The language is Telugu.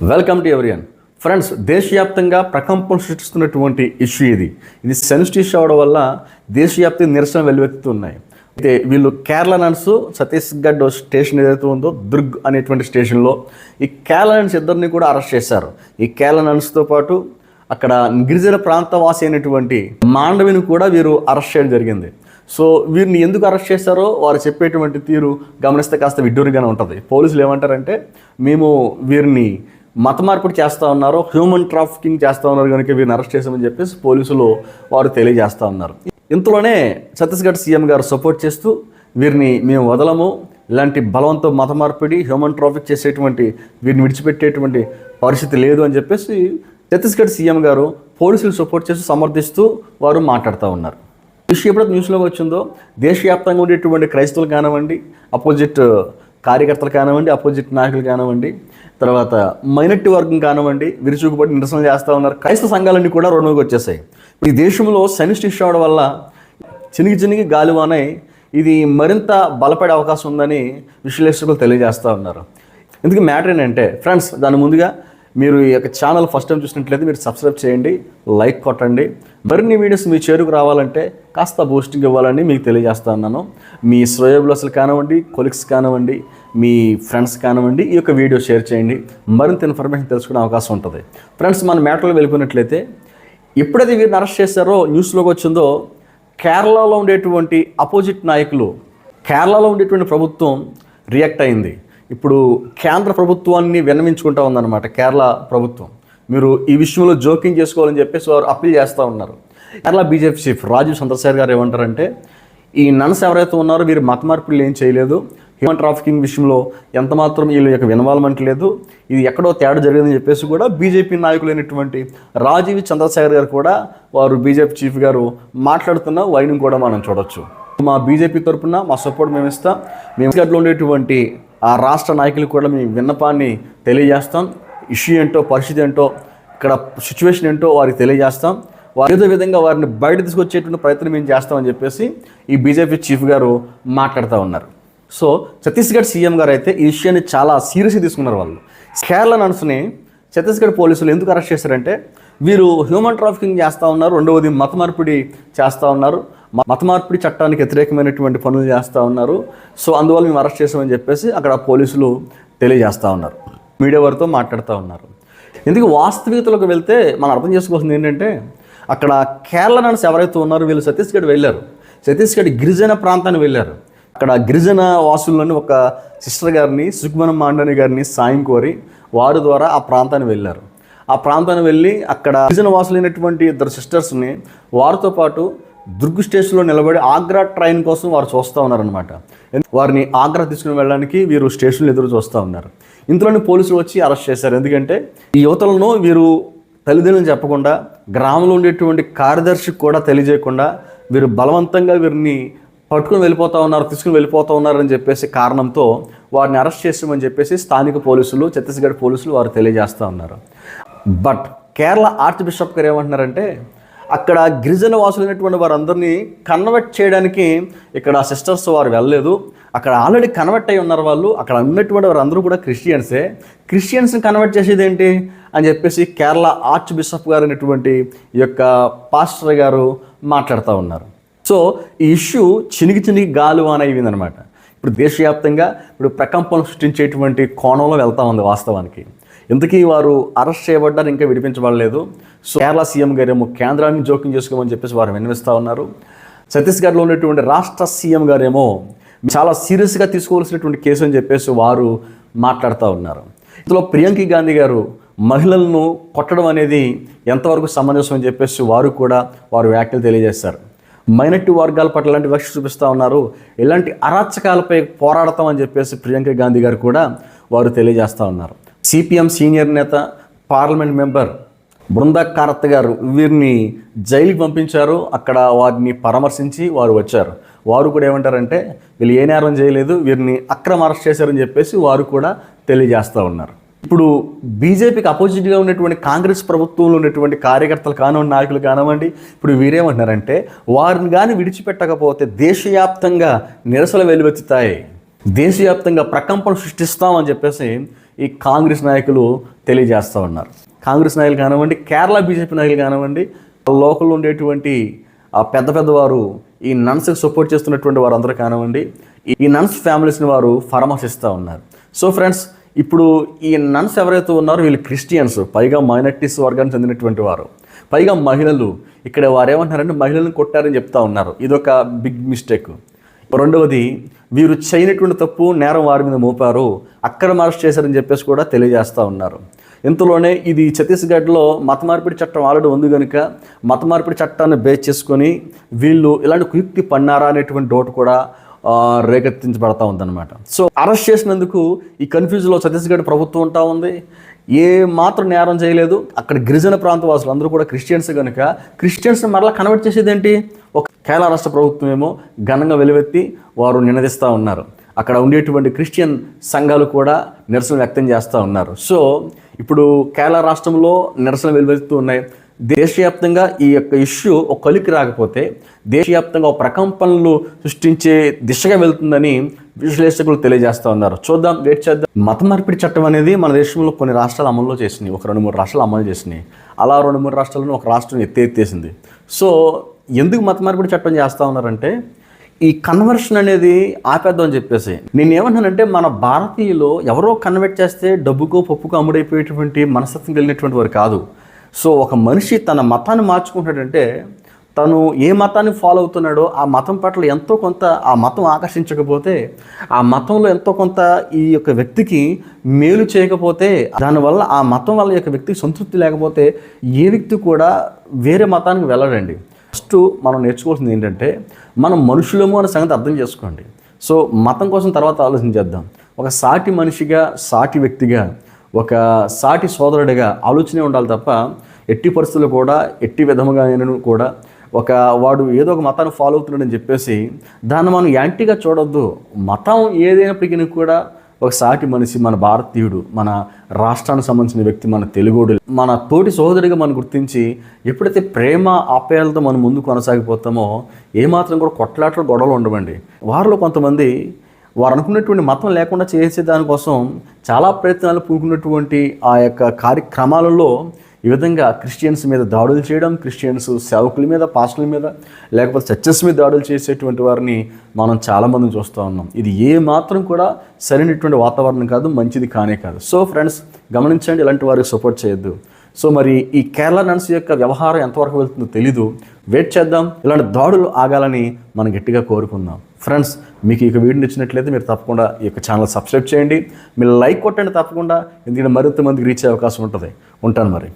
వెల్కమ్ టు ఎవరియన్ ఫ్రెండ్స్ దేశవ్యాప్తంగా ప్రకంపం సృష్టిస్తున్నటువంటి ఇష్యూ ఇది. ఇది సెన్సిటివ్ అవడం వల్ల దేశవ్యాప్తంగా నిరసన వెల్లువెత్తుతున్నాయి అయితే వీళ్ళు కేరళ నర్సు ఛత్తీస్గఢ్ స్టేషన్ ఏదైతే ఉందో దుర్గ్ అనేటువంటి స్టేషన్లో ఈ కేరళ నర్స్ ఇద్దరిని కూడా అరెస్ట్ చేశారు. ఈ కేరళ నన్స్తో పాటు అక్కడ గిరిజన ప్రాంతవాసి అయినటువంటి మాండవిని కూడా వీరు అరెస్ట్ చేయడం జరిగింది. సో వీరిని ఎందుకు అరెస్ట్ చేశారో వారు చెప్పేటువంటి తీరు గమనిస్తే కాస్త విడ్డూరిగానే ఉంటుంది. పోలీసులు ఏమంటారంటే మేము వీరిని మత మార్పిడి చేస్తూ ఉన్నారు హ్యూమన్ ట్రాఫికింగ్ చేస్తూ ఉన్నారు కనుక వీరిని అరెస్ట్ చేశామని చెప్పేసి పోలీసులు వారు తెలియజేస్తూ ఉన్నారు. ఇంతలోనే ఛత్తీస్గఢ్ సీఎం గారు సపోర్ట్ చేస్తూ వీరిని మేము వదలము ఇలాంటి బలవంతో మత మార్పిడి హ్యూమన్ ట్రాఫిక్ చేసేటువంటి వీరిని విడిచిపెట్టేటువంటి పరిస్థితి లేదు అని చెప్పేసి ఛత్తీస్గఢ్ సీఎం గారు పోలీసులు సపోర్ట్ చేస్తూ సమర్థిస్తూ వారు మాట్లాడుతూ ఉన్నారు. విషయం ఎప్పుడైతే న్యూస్లో వచ్చిందో దేశవ్యాప్తంగా ఉండేటువంటి క్రైస్తవులు కానివ్వండి అపోజిట్ కార్యకర్తలు కానివ్వండి అపోజిట్ నాయకులు కానివ్వండి తర్వాత మైనార్టీ వర్గం కానివ్వండి విరుచుకుపడి నిరసన చేస్తూ ఉన్నారు. క్రైస్తవ సంఘాలన్నీ కూడా రుణంకి వచ్చేసాయి. ఈ దేశంలో సైనిస్ట్ అవడం వల్ల చినిగి చినిగి గాలివానై ఇది మరింత బలపడే అవకాశం ఉందని విశ్లేషకులు తెలియజేస్తూ ఉన్నారు. ఎందుకు మ్యాటర్ ఏంటంటే ఫ్రెండ్స్ దాని ముందుగా మీరు ఈ యొక్క ఛానల్ ఫస్ట్ టైం చూసినట్లయితే మీరు సబ్స్క్రైబ్ చేయండి లైక్ కొట్టండి. మరిన్ని వీడియోస్ మీ చేరుకు రావాలంటే కాస్త బూస్టింగ్ ఇవ్వాలని మీకు తెలియజేస్తా ఉన్నాను. మీ శ్రేయోబులస్లు కానివ్వండి కొలిక్స్ కానివ్వండి మీ ఫ్రెండ్స్ కానివ్వండి ఈ యొక్క వీడియో షేర్ చేయండి. మరింత ఇన్ఫర్మేషన్ తెలుసుకునే అవకాశం ఉంటుంది. ఫ్రెండ్స్ మన మ్యాటర్లో వెళ్ళిపోయినట్లయితే ఎప్పుడైతే వీరిని అరెస్ట్ చేశారో న్యూస్లోకి వచ్చిందో కేరళలో ఉండేటువంటి అపోజిట్ నాయకులు కేరళలో ఉండేటువంటి ప్రభుత్వం రియాక్ట్ అయింది. ఇప్పుడు కేంద్ర ప్రభుత్వాన్ని విన్నవించుకుంటా ఉందన్నమాట కేరళ ప్రభుత్వం. మీరు ఈ విషయంలో జోక్యం చేసుకోవాలని చెప్పేసి వారు అప్పీల్ చేస్తూ ఉన్నారు. కేరళ బీజేపీ చీఫ్ రాజీవ్ చంద్రశేఖర్ గారు ఏమంటారంటే ఈ నన్స్ ఎవరైతే ఉన్నారో వీరు మత మార్పులు ఏం చేయలేదు. హ్యూమన్ ట్రాఫికింగ్ విషయంలో ఎంత మాత్రం వీళ్ళ యొక్క ఇన్వాల్వ్మెంట్ లేదు. ఇది ఎక్కడో తేడా జరిగిందని చెప్పేసి కూడా బీజేపీ నాయకులైనటువంటి రాజీవ్ చంద్రశేఖర్ గారు కూడా వారు బీజేపీ చీఫ్ గారు మాట్లాడుతున్న వైనం కూడా మనం చూడొచ్చు. మా బీజేపీ తరఫున మా సపోర్ట్ మేము ఇస్తాం. మేము గడ్లో ఉండేటువంటి ఆ రాష్ట్ర నాయకులకు కూడా మీ విన్నపాన్ని తెలియజేస్తాం. ఇష్యూ ఏంటో పరిస్థితి ఏంటో ఇక్కడ సిచ్యువేషన్ ఏంటో వారికి తెలియజేస్తాం. వారు ఏదో విధంగా వారిని బయట తీసుకొచ్చేటువంటి ప్రయత్నం మేము చేస్తామని చెప్పేసి ఈ బీజేపీ చీఫ్ గారు మాట్లాడుతూ ఉన్నారు. సో ఛత్తీస్గఢ్ సీఎం గారు అయితే ఈ విషయాన్ని చాలా సీరియస్గా తీసుకున్నారు వాళ్ళు. కేరళ నర్సుని ఛత్తీస్గఢ్ పోలీసులు ఎందుకు అరెస్ట్ చేశారంటే వీరు హ్యూమన్ ట్రాఫికింగ్ చేస్తూ ఉన్నారు రెండవది మత మార్పిడి చేస్తూ ఉన్నారు మత మార్పిడి చట్టానికి వ్యతిరేకమైనటువంటి పనులు చేస్తూ ఉన్నారు సో అందువల్ల మేము అరెస్ట్ చేసామని చెప్పేసి అక్కడ పోలీసులు తెలియజేస్తూ ఉన్నారు మీడియా వారితో మాట్లాడుతూ ఉన్నారు. ఎందుకు వాస్తవికతలకు వెళ్తే మనం అర్థం చేసుకోవాల్సింది ఏంటంటే అక్కడ కేరళ నర్స్ ఎవరైతే ఉన్నారో వీళ్ళు ఛత్తీస్గఢ్ వెళ్ళారు. ఛత్తీస్గఢ్ గిరిజన ప్రాంతానికి వెళ్ళారు. అక్కడ గిరిజన వాసుల్లోని ఒక సిస్టర్ గారిని సుఖ్మనం మాండని గారిని సాయం కోరి వారి ద్వారా ఆ ప్రాంతానికి వెళ్ళారు. ఆ ప్రాంతానికి వెళ్ళి అక్కడ గిరిజన వాసులైనటువంటి ఇద్దరు సిస్టర్స్ని వారితో పాటు దుర్గ్ స్టేషన్లో నిలబడి ఆగ్రా ట్రైన్ కోసం వారు చూస్తూ ఉన్నారనమాట వారిని ఆగ్రా తీసుకుని వెళ్ళడానికి వీరు స్టేషన్లు ఎదురు చూస్తూ ఉన్నారు. ఇంతలోని పోలీసులు వచ్చి అరెస్ట్ చేశారు. ఎందుకంటే ఈ యువతలను వీరు తల్లిదండ్రులు చెప్పకుండా గ్రామంలో ఉండేటువంటి కార్యదర్శికి కూడా తెలియజేయకుండా వీరు బలవంతంగా వీరిని పట్టుకుని వెళ్ళిపోతా ఉన్నారు తీసుకుని వెళ్ళిపోతా ఉన్నారని చెప్పేసి కారణంతో వారిని అరెస్ట్ చేసామని చెప్పేసి స్థానిక పోలీసులు ఛత్తీస్గఢ్ పోలీసులు వారు తెలియజేస్తూ ఉన్నారు. బట్ కేరళ ఆర్చ్ బిషప్ గారు ఏమంటున్నారంటే అక్కడ గిరిజన వాసులైనటువంటి వారందరినీ కన్వర్ట్ చేయడానికి ఇక్కడ సిస్టర్స్ వారు వెళ్ళలేదు. అక్కడ ఆల్రెడీ కన్వర్ట్ అయి ఉన్నారు వాళ్ళు. అక్కడ ఉన్నటువంటి వారందరూ కూడా క్రిస్టియన్సే. క్రిస్టియన్స్ని కన్వర్ట్ చేసేది ఏంటి అని చెప్పేసి కేరళ ఆర్చ్ బిషప్ గారు అనేటువంటి ఈ యొక్క పాస్టర్ గారు మాట్లాడుతూ ఉన్నారు. సో ఈ ఇష్యూ చినిగి చినిగి గాలువాన అయిందనమాట ఇప్పుడు దేశవ్యాప్తంగా ఇప్పుడు ప్రకంపం సృష్టించేటువంటి కోణంలో వెళ్తా ఉంది వాస్తవానికి. ఇంతకీ వారు అరెస్ట్ చేయబడ్డారు ఇంకా విడిపించబడలేదు. సో కేరళ సీఎం గారేమో కేంద్రాన్ని జోక్యం చేసుకోమని చెప్పేసి వారు వినిపిస్తూ ఉన్నారు. ఛత్తీస్గఢ్లో ఉన్నటువంటి రాష్ట్ర సీఎం గారేమో చాలా సీరియస్గా తీసుకోవాల్సినటువంటి కేసు అని చెప్పేసి వారు మాట్లాడుతూ ఉన్నారు. ఇందులో ప్రియాంకి గాంధీ గారు మహిళలను కొట్టడం అనేది ఎంతవరకు సమంజసం అని చెప్పేసి వారు కూడా వారు వ్యాఖ్యలు తెలియజేశారు. మైనార్టీ వర్గాల పట్ల ఇలాంటి వివక్ష చూపిస్తూ ఉన్నారు? ఇలాంటి అరాచకాలపై పోరాడతామని చెప్పేసి ప్రియాంక గాంధీ గారు కూడా వారు తెలియజేస్తూ ఉన్నారు. సిపిఎం సీనియర్ నేత పార్లమెంట్ మెంబర్ బృందా కారత్ గారు వీరిని జైలుకి పంపించారు. అక్కడ వారిని పరామర్శించి వారు వచ్చారు. వారు కూడా ఏమంటారంటే వీళ్ళు ఏ నేరం చేయలేదు వీరిని అక్రమ అరెస్ట్ చేశారని చెప్పేసి వారు కూడా తెలియజేస్తూ ఉన్నారు. ఇప్పుడు బీజేపీకి అపోజిట్గా ఉన్నటువంటి కాంగ్రెస్ ప్రభుత్వంలో ఉన్నటువంటి కార్యకర్తలు కానివ్వండి నాయకులు కానివ్వండి ఇప్పుడు వీరేమంటున్నారంటే వారిని కానీ విడిచిపెట్టకపోతే దేశవ్యాప్తంగా నిరసనలు వెలువెత్తుతాయి దేశవ్యాప్తంగా ప్రకంపన సృష్టిస్తామని చెప్పేసి ఈ కాంగ్రెస్ నాయకులు తెలియజేస్తూ ఉన్నారు. కాంగ్రెస్ నాయకులు కానివ్వండి కేరళ బీజేపీ నాయకులు కానివ్వండి లోకల్ ఉండేటువంటి ఆ పెద్ద పెద్దవారు ఈ నన్స్కి సపోర్ట్ చేస్తున్నటువంటి వారందరూ కానివ్వండి ఈ నన్స్ ఫ్యామిలీస్ని వారు పరామర్శిస్తూ ఉన్నారు. సో ఫ్రెండ్స్ ఇప్పుడు ఈ నన్స్ ఎవరైతే ఉన్నారో వీళ్ళు క్రిస్టియన్స్ పైగా మైనార్టీస్ వర్గానికి చెందినటువంటి వారు. పైగా మహిళలు. ఇక్కడ వారు ఏమంటున్నారంటే మహిళలను కొట్టారని చెప్తా ఉన్నారు. ఇదొక బిగ్ మిస్టేక్ రెండవది వీరు చేయనటువంటి తప్పు నేరం వారి మీద మోపారు. అక్కడ అరెస్ట్ చేశారని చెప్పేసి కూడా తెలియజేస్తూ ఉన్నారు. ఇంతలోనే ఇది ఛత్తీస్గఢ్లో మత మార్పిడి చట్టం ఆల్రెడీ ఉంది కనుక మత మార్పిడి చట్టాన్ని బేస్ చేసుకొని వీళ్ళు ఇలాంటి కుయుక్తి పన్నారా అనేటువంటి డౌట్ కూడా రేకెత్తించబడతా ఉందన్నమాట. సో అరెస్ట్ చేసినందుకు ఈ కన్ఫ్యూజ్లో ఛత్తీస్గఢ్ ప్రభుత్వం ఉంటా ఉంది. ఏ మాత్రం నేరం చేయలేదు. అక్కడ గిరిజన ప్రాంత వాసులు అందరూ కూడా క్రిస్టియన్స్ కనుక క్రిస్టియన్స్ని మరలా కన్వర్ట్ చేసేది ఏంటి ఒక కేరళ రాష్ట్ర ప్రభుత్వం ఏమో ఘనంగా వెలువెత్తి వారు నినదిస్తూ ఉన్నారు. అక్కడ ఉండేటువంటి క్రిస్టియన్ సంఘాలు కూడా నిరసన వ్యక్తం చేస్తూ ఉన్నారు. సో ఇప్పుడు కేరళ రాష్ట్రంలో నిరసన వెలువెత్తుతూ ఉన్నాయి. దేశవ్యాప్తంగా ఈ యొక్క ఇష్యూ ఒక కలికి రాకపోతే దేశవ్యాప్తంగా ఒక ప్రకంపనలు సృష్టించే దిశగా వెళ్తుందని విశ్లేషకులు తెలియజేస్తూ ఉన్నారు. చూద్దాం వెయిట్ చేద్దాం. మత మార్పిడి చట్టం అనేది మన దేశంలో కొన్ని రాష్ట్రాలు అమల్లో చేసినాయి. ఒక రెండు మూడు రాష్ట్రాలు అమలు చేసినాయి. అలా రెండు మూడు రాష్ట్రాలను ఒక రాష్ట్రం ఎత్తేత్తేసింది. సో ఎందుకు మత మార్పిడి చట్టం చేస్తూ ఉన్నారంటే ఈ కన్వర్షన్ అనేది ఆపేద్దాం అని చెప్పేసి. నేను ఏమంటానంటే మన భారతీయులు ఎవరో కన్వర్ట్ చేస్తే డబ్బుకో పప్పుకో అమ్ముడైపోయేటువంటి మనస్తత్వం కలిగినటువంటి వారు కాదు. సో ఒక మనిషి తన మతాన్ని మార్చుకుంటాడంటే తను ఏ మతాన్ని ఫాలో అవుతున్నాడో ఆ మతం పట్ల ఎంతో కొంత ఆ మతం ఆకర్షించకపోతే ఆ మతంలో ఎంతో కొంత ఈ యొక్క వ్యక్తికి మేలు చేయకపోతే దానివల్ల ఆ మతం వల్ల యొక్క వ్యక్తికి సంతృప్తి లేకపోతే ఏ వ్యక్తి కూడా వేరే మతానికి వెళ్ళడండి. ఫస్ట్ మనం నేర్చుకోవాల్సింది ఏంటంటే మనం మనుషులము అనే సంగతి అర్థం చేసుకోండి. సో మతం కోసం తర్వాత ఆలోచించేద్దాం ఒక సాటి మనిషిగా సాటి వ్యక్తిగా ఒక సాటి సోదరుడిగా ఆలోచనే ఉండాలి తప్ప ఎట్టి పరిస్థితులు కూడా ఎట్టి విధముగా కూడా ఒక వాడు ఏదో ఒక మతాన్ని ఫాలో అవుతున్నాడని చెప్పేసి దాన్ని మనం యాంటీగా చూడొద్దు. మతం ఏదైనప్పటికీ కూడా ఒక సాటి మనిషి మన భారతీయుడు మన రాష్ట్రానికి సంబంధించిన వ్యక్తి మన తెలుగుడు మన తోటి సోదరుడిగా మనం గుర్తించి ఎప్పుడైతే ప్రేమ ఆప్యాయాలతో మనం ముందు కొనసాగిపోతామో ఏమాత్రం కూడా కొట్లాటలు గొడవలు ఉండవండి. వారిలో కొంతమంది వారు అనుకున్నటువంటి మతం లేకుండా చేసే దానికోసం చాలా ప్రయత్నాలు పూనుకున్నటువంటి ఆ యొక్క కార్యక్రమాలలో ఈ విధంగా క్రిస్టియన్స్ మీద దాడులు చేయడం క్రిస్టియన్స్ సేవకుల మీద పాస్టర్ల మీద లేకపోతే చర్చెస్ మీద దాడులు చేసేటువంటి వారిని మనం చాలామందిని చూస్తూ ఉన్నాం. ఇది ఏ మాత్రం కూడా సరైనటువంటి వాతావరణం కాదు మంచిది కానే కాదు. సో ఫ్రెండ్స్ గమనించండి ఇలాంటి వారికి సపోర్ట్ చేయొద్దు. సో మరి ఈ కేరళ నన్స్ యొక్క వ్యవహారం ఎంతవరకు వెళ్తుందో తెలీదు. వెయిట్ చేద్దాం ఇలాంటి దాడులు ఆగాలని మనం గట్టిగా కోరుకుందాం. ఫ్రెండ్స్ మీకు ఈ వీడియో నచ్చినట్లయితే మీరు తప్పకుండా ఈ యొక్క ఛానల్ సబ్స్క్రైబ్ చేయండి. మీరు లైక్ కొట్టండి తప్పకుండా ఎందుకంటే మరింత మందికి రీచ్ అయ్యే అవకాశం ఉంటుంది. ఉంటాను మరి.